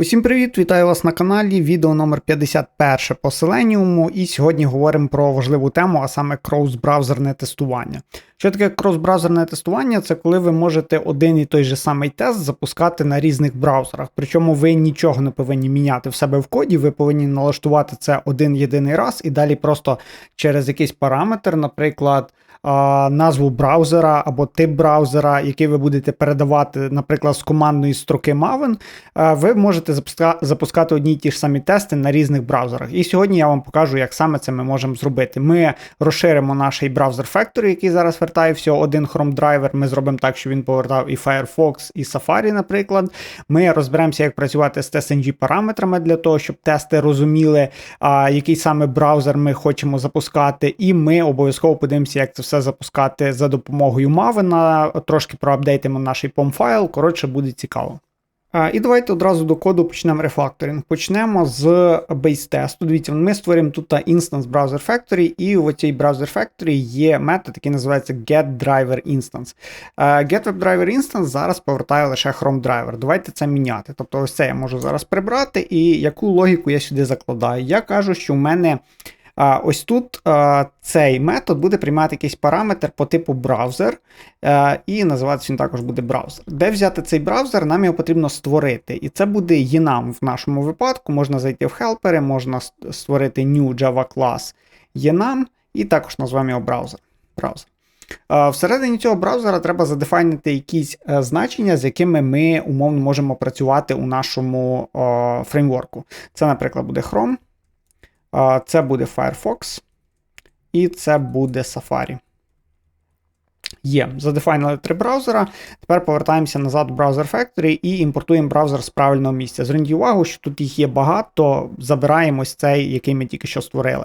Усім привіт, вітаю вас на каналі. Відео номер 51 по Selenium. І сьогодні говоримо про важливу тему, а саме крос-браузерне тестування. Що таке крос-браузерне тестування? Це коли ви можете один і той же самий тест запускати на різних браузерах. Причому ви нічого не повинні міняти в себе в коді, ви повинні налаштувати це один єдиний раз і далі просто через якийсь параметр, наприклад назву браузера або тип браузера, який ви будете передавати, наприклад, з командної строки Maven, ви можете запускати одні й ті ж самі тести на різних браузерах. І сьогодні я вам покажу, як саме це ми можемо зробити. Ми розширимо наш браузер Factory, який зараз вертає всього один Chrome драйвер. Ми зробимо так, щоб він повертав і Firefox, і Safari, наприклад. Ми розберемося, як працювати з TestNG параметрами для того, щоб тести розуміли, який саме браузер ми хочемо запускати. І ми обов'язково подивимося, як це все запускати за допомогою Maven, трошки проапдейтимо наш POM файл, коротше, буде цікаво. І давайте одразу до коду почнемо рефакторинг. Почнемо з base тесту. Дивіться, ми створюємо тут інстанс Browser Factory, і в цій Browser Factory є метод, який називається getDriverInstance. GetWebDriverInstance зараз повертає лише Chrome Driver. Давайте це міняти. Тобто, ось це я можу зараз прибрати, і яку логіку я сюди закладаю. Я кажу, що в мене. Ось тут цей метод буде приймати якийсь параметр по типу браузер, і називатися він також буде браузер. Де взяти цей браузер, нам його потрібно створити. І це буде enum в нашому випадку. Можна зайти в хелпери, можна створити new Java клас enum, і також назвемо його браузер. браузер. Всередині цього браузера треба задефайнити якісь е, значення, з якими ми умовно можемо працювати у нашому фреймворку. Це, наприклад, буде Chrome. Це буде Firefox. І це буде Safari. Є, задефайнили три браузера. Тепер повертаємося назад в браузер Factory і імпортуємо браузер з правильного місця. Зверніть увагу, що тут їх є багато, забираємо ось цей, який ми тільки що створили.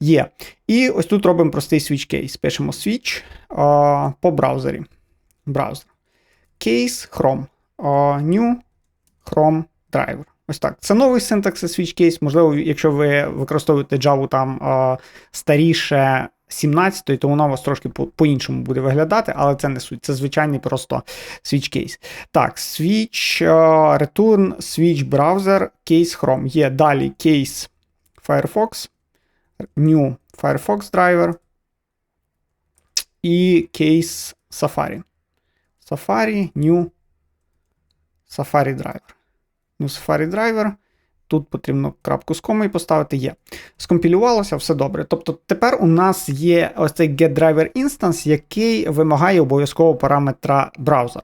Є. І ось тут робимо простий switch case. Пишемо switch а, по браузері. Браузер. Case Chrome. А, new Chrome Driver. Ось так. Це новий синтакс switch case. Можливо, якщо ви використовуєте Java там а, старіше 17 то воно у вас трошки по-іншому буде виглядати, але це не суть. Це звичайний просто switch case. Так, switch return, switch browser, case Chrome. Є далі case Firefox, new Firefox driver і case Safari. Safari, new Safari driver ну, Safari Driver. Тут потрібно крапку з комою поставити є. Скомпілювалося, все добре. Тобто тепер у нас є ось цей getDriver Instance, який вимагає обов'язково параметра браузер.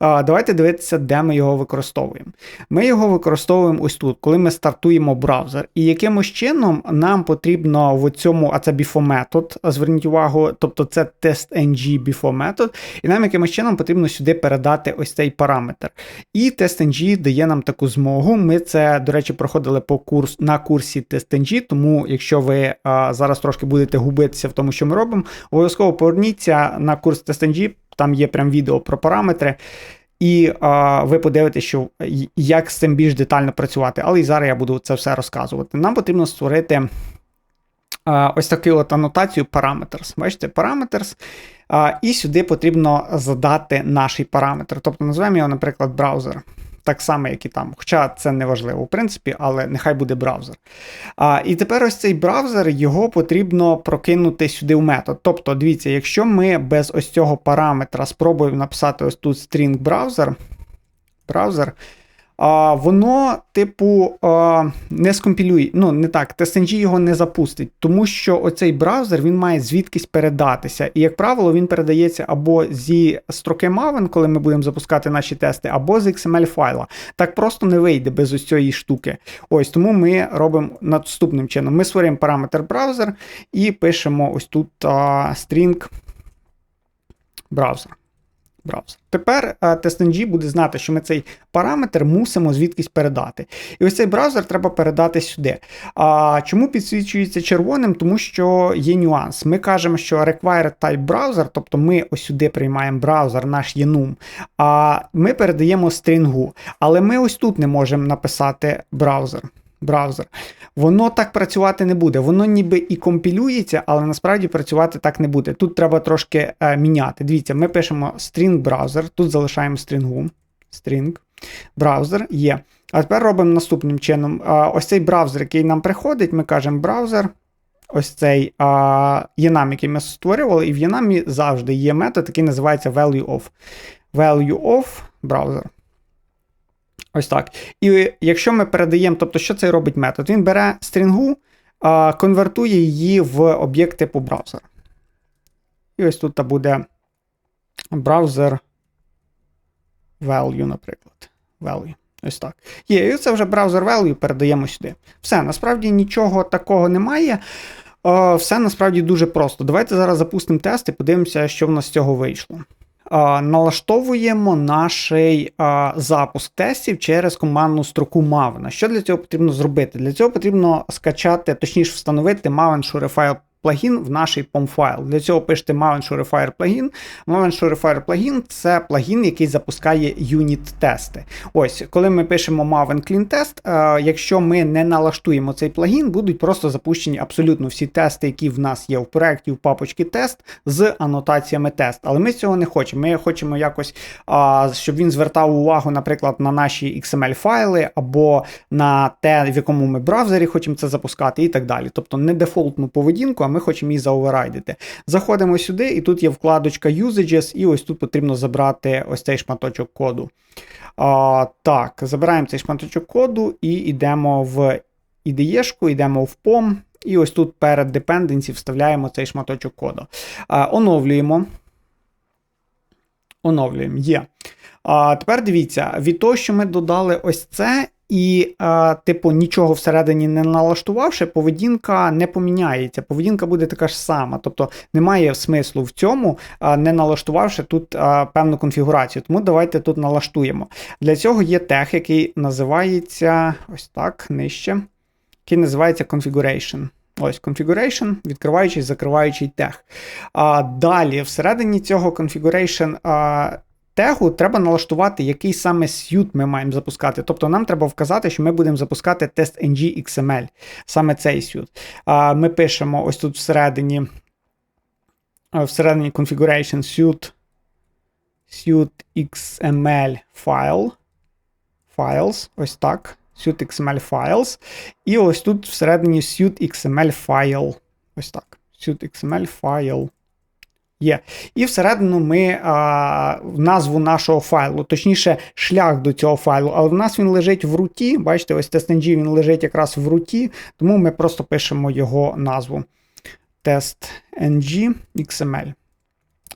Давайте дивитися, де ми його використовуємо. Ми його використовуємо ось тут, коли ми стартуємо браузер. І якимось чином нам потрібно в цьому, а це before метод, зверніть увагу, тобто це testng before метод, і нам якимось чином потрібно сюди передати ось цей параметр. І testng дає нам таку змогу. Ми це, до речі, проходили по курс на курсі TestNG, тому якщо ви а, зараз трошки будете губитися в тому, що ми робимо, обов'язково поверніться на курс TestNG, там є прям відео про параметри. І а, ви подивитесь, що як з цим більш детально працювати. Але і зараз я буду це все розказувати. Нам потрібно створити ось таку от анотацію parameters. Бачите, parameters. І сюди потрібно задати наш параметр. Тобто називаємо його, наприклад, браузер так само, як і там. Хоча це не важливо, в принципі, але нехай буде браузер. А, І тепер ось цей браузер, його потрібно прокинути сюди в метод. Тобто, дивіться, якщо ми без ось цього параметра спробуємо написати ось тут string browser, браузер, Воно, типу, не скомпілює, ну, не так, TestNG його не запустить, тому що оцей браузер він має звідкись передатися. І, як правило, він передається або зі строки Maven, коли ми будемо запускати наші тести, або з XML файла. Так просто не вийде без ось цієї штуки. Ось тому ми робимо наступним чином. Ми створюємо параметр браузер і пишемо ось тут а, string браузер браузер. Тепер TestNG буде знати, що ми цей параметр мусимо звідкись передати. І ось цей браузер треба передати сюди. А Чому підсвічується червоним? Тому що є нюанс. Ми кажемо, що require type browser, тобто ми ось сюди приймаємо браузер, наш enum, а ми передаємо стрінгу. Але ми ось тут не можемо написати браузер браузер, воно так працювати не буде. Воно ніби і компілюється, але насправді працювати так не буде. Тут треба трошки е, міняти. Дивіться, ми пишемо string browser, тут залишаємо стрінгу. String. Браузер є. А тепер робимо наступним чином. Ось цей браузер, який нам приходить, ми кажемо браузер. Ось цей а, Enum, який ми створювали, і в Enum завжди є метод, який називається value of. Value of browser. Ось так. І якщо ми передаємо, тобто, що цей робить метод? Він бере стрінгу, конвертує її в об'єкт типу браузер. І ось тут буде браузер value, наприклад. Value. Ось так. Є, і це вже браузер value передаємо сюди. Все, насправді нічого такого немає. Все насправді дуже просто. Давайте зараз запустимо тест і подивимося, що в нас з цього вийшло. Налаштовуємо наш запуск тестів через командну строку Maven. Що для цього потрібно зробити? Для цього потрібно скачати, точніше, встановити Maven Shurefile плагін в наш POM файл. Для цього пишете Maven Shurifier плагін. Maven Shurifier плагін це плагін, який запускає юніт-тести. Ось, коли ми пишемо Maven Clean Test, е, якщо ми не налаштуємо цей плагін, будуть просто запущені абсолютно всі тести, які в нас є в проєкті в папочці тест з анотаціями тест. Але ми цього не хочемо. Ми хочемо якось, щоб він звертав увагу, наприклад, на наші XML-файли або на те, в якому ми браузері хочемо це запускати, і так далі. Тобто не дефолтну поведінку, ми хочемо її заоверайдити. Заходимо сюди, і тут є вкладочка Usages, і ось тут потрібно забрати ось цей шматочок коду. А, Так, забираємо цей шматочок коду і йдемо в IDE, йдемо в POM, і ось тут перед dependency вставляємо цей шматочок коду. А, Оновлюємо. Оновлюємо, є. А Тепер дивіться, від того, що ми додали ось це, і, а, типу, нічого всередині не налаштувавши, поведінка не поміняється. Поведінка буде така ж сама. Тобто немає смислу в цьому, а, не налаштувавши тут а, певну конфігурацію. Тому давайте тут налаштуємо. Для цього є тег, який називається ось так, нижче, який називається Configuration. Ось configuration, відкриваючий, закриваючий тег. А, Далі, всередині цього configuration а, тегу треба налаштувати, який саме сют ми маємо запускати. Тобто нам треба вказати, що ми будемо запускати тест ng XML, саме цей сют. А, Ми пишемо ось тут всередині всередині configuration suit, suit XML file. Files, ось так. Suit XML files. І ось тут всередині suit XML file. Ось так. Suit XML file є. І всередину ми а, назву нашого файлу, точніше, шлях до цього файлу, але в нас він лежить в руті. Бачите, ось TestNG він лежить якраз в руті, тому ми просто пишемо його назву. TestNG XML.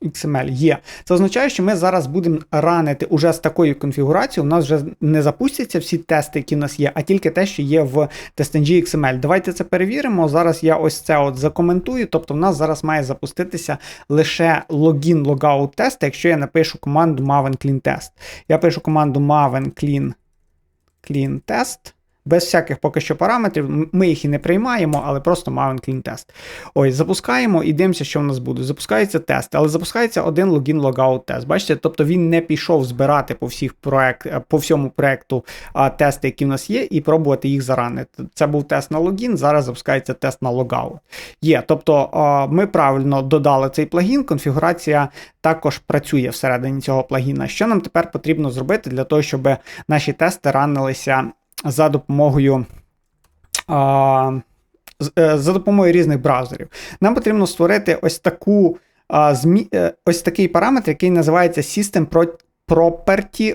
XML є. Це означає, що ми зараз будемо ранити уже з такою конфігурацією. У нас вже не запустяться всі тести, які в нас є, а тільки те, що є в TestNG XML. Давайте це перевіримо. Зараз я ось це от закоментую. Тобто, в нас зараз має запуститися лише логін логаут тест, якщо я напишу команду maven clean test. Я пишу команду maven clean clean test без всяких поки що параметрів. Ми їх і не приймаємо, але просто Maven Clean Test. Ось, запускаємо і дивимося, що в нас буде. Запускається тест, але запускається один логін логаут тест. Бачите, тобто він не пішов збирати по всіх проект, по всьому проекту а, тести, які в нас є, і пробувати їх заранити. Це був тест на логін, зараз запускається тест на логаут. Є. Тобто а, ми правильно додали цей плагін, конфігурація також працює всередині цього плагіна. Що нам тепер потрібно зробити для того, щоб наші тести ранилися за допомогою. А, е, за допомогою різних браузерів. Нам потрібно створити ось таку а, змі, е, ось такий параметр, який називається System Property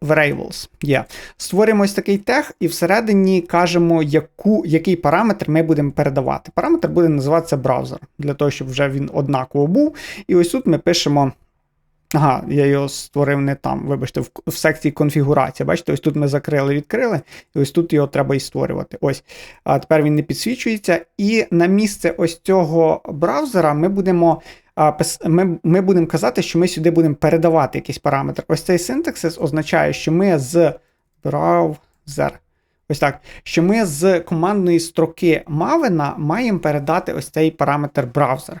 Variables. Yeah. Створюємо ось такий тег, і всередині кажемо, яку, який параметр ми будемо передавати. Параметр буде називатися браузер, для того, щоб вже він однаково був. І ось тут ми пишемо Ага, я його створив не там, вибачте, в, в секції конфігурація. Бачите, ось тут ми закрили, відкрили, і ось тут його треба і створювати. Ось. А тепер він не підсвічується. І на місце ось цього браузера ми будемо ми, ми будемо казати, що ми сюди будемо передавати якийсь параметр. Ось цей синтаксис означає, що ми з браузер Ось так, що ми з командної строки Maven маємо передати ось цей параметр браузер.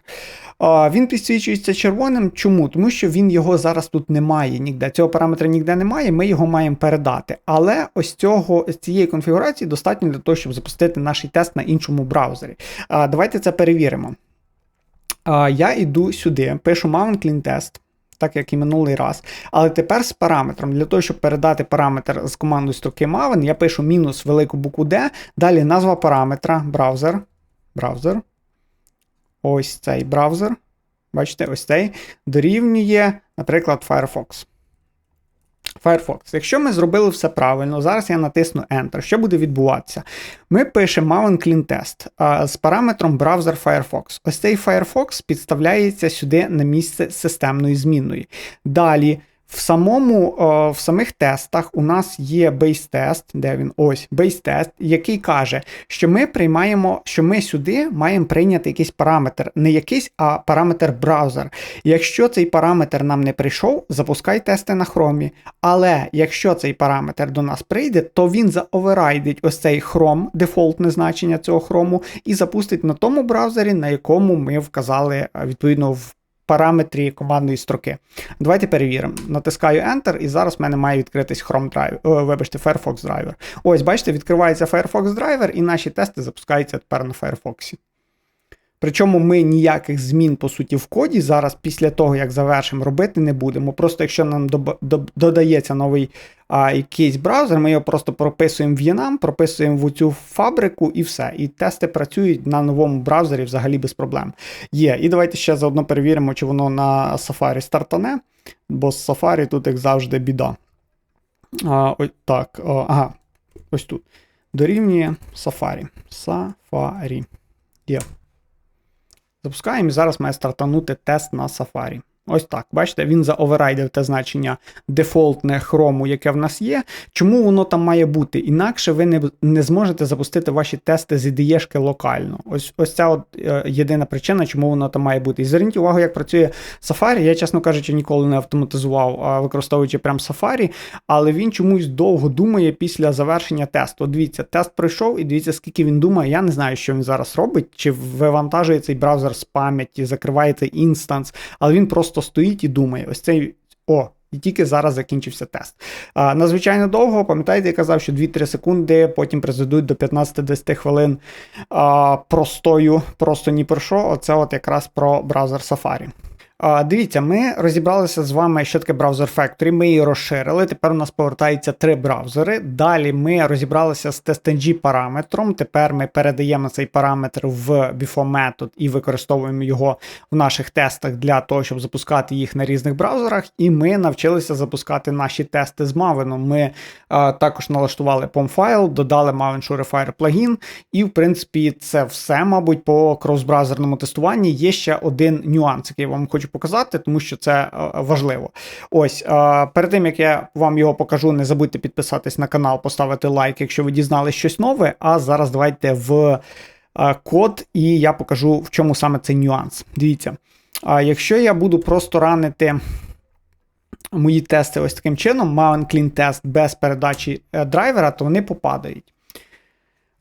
Він підсвічується червоним. Чому? Тому що він його зараз тут немає ніде. Цього параметра ніде немає, ми його маємо передати. Але ось цього, цієї конфігурації достатньо для того, щоб запустити наш тест на іншому браузері. Давайте це перевіримо. Я йду сюди, пишу Maven Clean Test. Так як і минулий раз. Але тепер з параметром. Для того, щоб передати параметр з командою строки Maven, я пишу мінус велику букву D, далі назва параметра, браузер. Браузер. Ось цей браузер. Бачите, ось цей дорівнює, наприклад, Firefox. Firefox. Якщо ми зробили все правильно, зараз я натисну Enter. Що буде відбуватися? Ми пишемо Maven Clean Test з параметром Browser Firefox. Ось цей Firefox підставляється сюди на місце системної змінної. Далі в самому, в самих тестах у нас є бейс-тест, де він ось бейс-тест, який каже, що ми приймаємо, що ми сюди маємо прийняти якийсь параметр, не якийсь, а параметр браузер. Якщо цей параметр нам не прийшов, запускай тести на хромі. Але якщо цей параметр до нас прийде, то він заоверайдить ось цей Chrome, дефолтне значення цього хрому, і запустить на тому браузері, на якому ми вказали відповідно в параметрі командної строки. Давайте перевіримо. Натискаю Enter, і зараз в мене має відкритись Chrome Driver, о, вибачте, Firefox Driver. Ось, бачите, відкривається Firefox Driver, і наші тести запускаються тепер на Firefox. Причому ми ніяких змін, по суті, в коді зараз, після того, як завершимо, робити не будемо. Просто якщо нам додається новий а, якийсь браузер, ми його просто прописуємо в Yanam, прописуємо в цю фабрику і все. І тести працюють на новому браузері взагалі без проблем. Є. І давайте ще заодно перевіримо, чи воно на Safari стартане, бо з Safari тут, як завжди, біда. А, ось Так, о, ага, ось тут. Дорівнює Safari. Safari. Є. Запускаємо і зараз має стартанути тест на Safari. Ось так, бачите, він заоверайдив те значення дефолтне хрому, яке в нас є. Чому воно там має бути? Інакше ви не не зможете запустити ваші тести з IDE локально. Ось ось ця от, е, єдина причина, чому воно там має бути. І зверніть увагу, як працює Safari. Я, чесно кажучи, ніколи не автоматизував, використовуючи прям Safari, але він чомусь довго думає після завершення тесту. Дивіться, тест пройшов, і дивіться, скільки він думає. Я не знаю, що він зараз робить, чи вивантажує цей браузер з пам'яті, закриває цей інстанс, але він просто просто стоїть і думає, ось цей о. І тільки зараз закінчився тест. А, Надзвичайно довго, пам'ятаєте, я казав, що 2-3 секунди, потім призведуть до 15-10 хвилин а, простою, просто ні про що. Оце от якраз про браузер Safari. Дивіться, ми розібралися з вами, що таке браузер Factory, ми її розширили. Тепер у нас повертається три браузери. Далі ми розібралися з TestNG параметром. Тепер ми передаємо цей параметр в Before метод і використовуємо його в наших тестах для того, щоб запускати їх на різних браузерах. І ми навчилися запускати наші тести з Maven. Ми а, також налаштували POM-файл, додали Maven Surefire плагін. І, в принципі, це все, мабуть, по кросбраузерному тестуванні. Є ще один нюанс, який я вам хочу хочу показати, тому що це е, важливо. Ось е, перед тим як я вам його покажу, не забудьте підписатись на канал, поставити лайк, якщо ви дізнались щось нове. А зараз давайте в е, код, і я покажу, в чому саме цей нюанс. Дивіться, якщо я буду просто ранити. Мої тести ось таким чином, Maven Clean Test без передачі драйвера, то вони попадають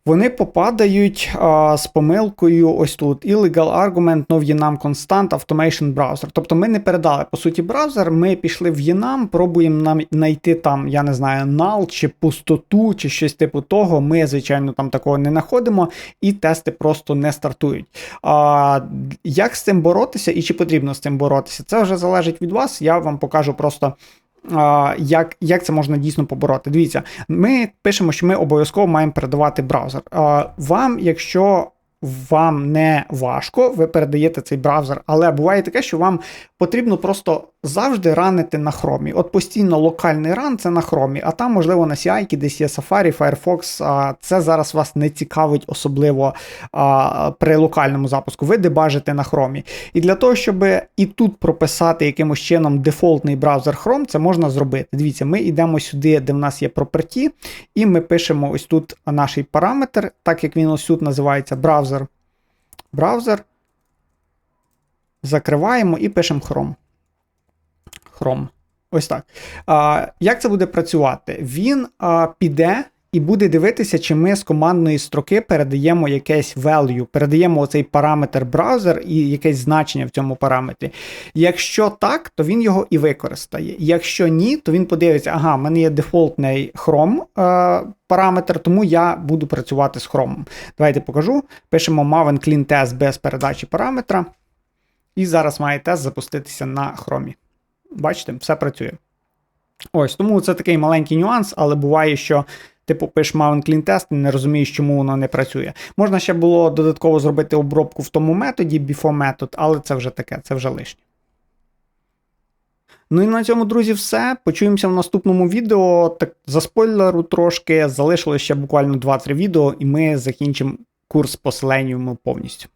вони попадають а, з помилкою ось тут. Illegal argument, no Vietnam constant automation browser. Тобто ми не передали, по суті, браузер, ми пішли в Vietnam, пробуємо нам знайти там, я не знаю, null чи пустоту, чи щось типу того. Ми, звичайно, там такого не знаходимо, і тести просто не стартують. А, Як з цим боротися і чи потрібно з цим боротися? Це вже залежить від вас. Я вам покажу просто як як це можна дійсно побороти. Дивіться, ми пишемо, що ми обов'язково маємо передавати браузер. Вам, якщо вам не важко, ви передаєте цей браузер, але буває таке, що вам потрібно просто завжди ранити на хромі. От постійно локальний ран це на хромі, а там, можливо, на CI десь є Safari, Firefox. А Це зараз вас не цікавить, особливо а, при локальному запуску. Ви дебажите на хромі. І для того, щоб і тут прописати якимось чином дефолтний браузер Chrome, це можна зробити. Дивіться, ми йдемо сюди, де в нас є property, і ми пишемо ось тут наш параметр, так як він ось тут називається браузер. Браузер. Закриваємо і пишемо Chrome. Chrome. Ось так. А, Як це буде працювати? Він а, піде і буде дивитися, чи ми з командної строки передаємо якесь value, передаємо оцей параметр браузер і якесь значення в цьому параметрі. Якщо так, то він його і використає. Якщо ні, то він подивиться, ага, в мене є дефолтний Chrome е, параметр, тому я буду працювати з Chrome. Давайте покажу. Пишемо Maven Clean Test без передачі параметра. І зараз має тест запуститися на Chrome. Бачите, все працює. Ось, тому це такий маленький нюанс, але буває, що типу пишеш Maven Clean Test і не розумієш, чому воно не працює. Можна ще було додатково зробити обробку в тому методі, before метод, але це вже таке, це вже лишнє. Ну і на цьому, друзі, все. Почуємося в наступному відео. Так за спойлеру трошки залишилося ще буквально 2-3 відео, і ми закінчимо курс по Selenium повністю.